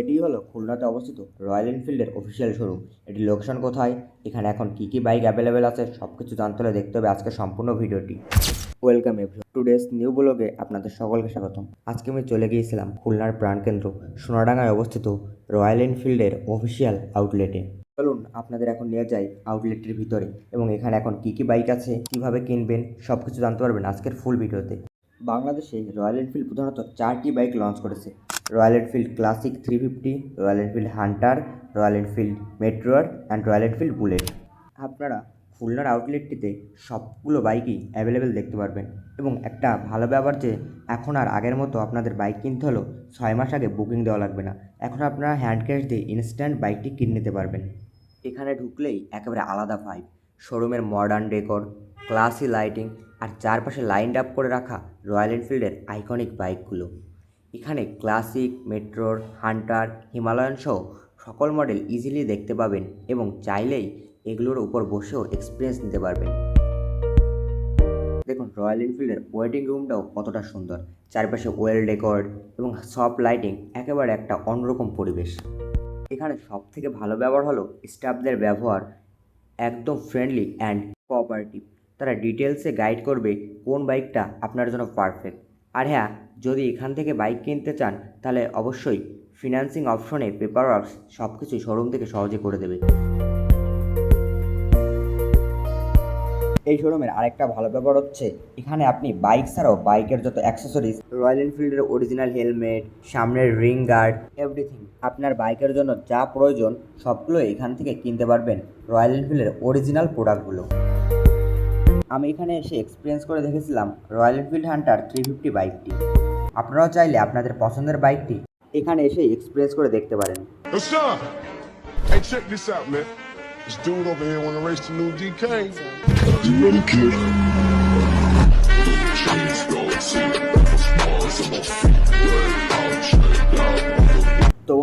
এটি হলো খুলনাতে অবস্থিত রয়্যাল এনফিল্ডের অফিসিয়াল শোরুম এটি লোকেশন কোথায়? এখানে এখন কী কী বাইক অ্যাভেলেবেল আছে? সব কিছু জানতে হলে দেখতে হবে আজকে সম্পূর্ণ ভিডিওটি। ওয়েলকাম এভরিওয়ান টুডেস নিউ ব্লগে আপনাদের সকলকে স্বাগতম। আজকে আমি চলে গিয়েছিলাম খুলনার প্রাণকেন্দ্র সোনাডাঙ্গায় অবস্থিত রয়্যাল এনফিল্ডের অফিসিয়াল আউটলেটে চলুন আপনাদের এখন নিয়ে যাই আউটলেটটির ভিতরে এবং এখানে এখন কী কী বাইক আছে, কীভাবে কিনবেন সব কিছু জানতে পারবেন আজকের ফুল ভিডিওতে বাংলাদেশে রয়্যাল এনফিল্ড প্রধানত চারটি বাইক লঞ্চ করেছে। Royal Enfield classic three fifty Royal Enfield hunter Royal Enfield Meteor and Royal Enfield bullet আপনারা খুলনার আউটলেটটিতে সবগুলো বাইকই অ্যাভেলেবেল দেখতে পারবেন এবং একটা ভালো ব্যাপার যে, এখন আর আগের মতো আপনাদের বাইক কিনতে হলেও ছয় মাস আগে বুকিং দেওয়া লাগবে না। এখন আপনারা হ্যান্ড ক্যাশ দিয়ে ইনস্ট্যান্ট বাইকটি কিনে নিতে পারবেন। এখানে ঢুকলেই একেবারে আলাদা ভাইব শোরুমের মডার্ন ডেকর ক্লাসি লাইটিং আর চারপাশে লাইন আপ করে রাখা রয়্যাল এনফিল্ডের আইকনিক বাইকগুলো। এখানে ক্লাসিক, মেট্রোর, হান্টার, হিমালয়ান সহ সকল মডেল ইজিলি দেখতে পাবেন এবং চাইলেই এগুলোর উপর বসেও এক্সপিরিয়েন্স নিতে পারবেন। দেখুন, রয়্যাল এনফিল্ডের ওয়েটিং রুমটাও কতটা সুন্দর। চারপাশে ওয়েল ডেকর্ড এবং সফট লাইটিং একেবারে একটা অন্যরকম পরিবেশ। এখানে সব থেকে ভালো ব্যবহার হলো স্টাফদের ব্যবহার একদম ফ্রেন্ডলি অ্যান্ড কোঅপারেটিভ তারা ডিটেলসে গাইড করবে কোন বাইকটা আপনার জন্য পারফেক্ট আর হ্যাঁ যদি এখান থেকে বাইক কিনতে চান, তাহলে অবশ্যই ফিনান্সিং অপশনে পেপার ওয়ার্কস সব কিছু শোরুম থেকে সহজে করে দেবে। এই শোরুমের আরেকটা ভালো ব্যাপার হচ্ছে, এখানে আপনি বাইক ছাড়াও বাইকের যত অ্যাক্সেসরিজ রয়্যাল এনফিল্ডের অরিজিনাল হেলমেট সামনের রিং গার্ড এভরিথিং আপনার বাইকের জন্য যা প্রয়োজন সবগুলো এখান থেকে কিনতে পারবেন রয়্যাল এনফিল্ডের অরিজিনাল প্রোডাক্টগুলো আমি এখানে এসে এক্সপিরিয়েন্স করে দেখেছিলাম Royal Enfield hunter three fifty বাইকটি আপনারাও চাইলে আপনাদের পছন্দের বাইকটি এখানে এসে এক্সপিরিয়েন্স করে দেখতে পারেন। Let's son.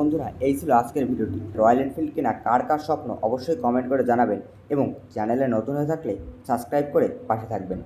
বন্ধুরা, এই ছিল আজকের ভিডিওটি। রয়্যাল এনফিল্ড কেনা কার কার স্বপ্ন অবশ্যই কমেন্ট করে জানাবেন এবং চ্যানেলে নতুন হয়ে থাকলে সাবস্ক্রাইব করে পাশে থাকবেন।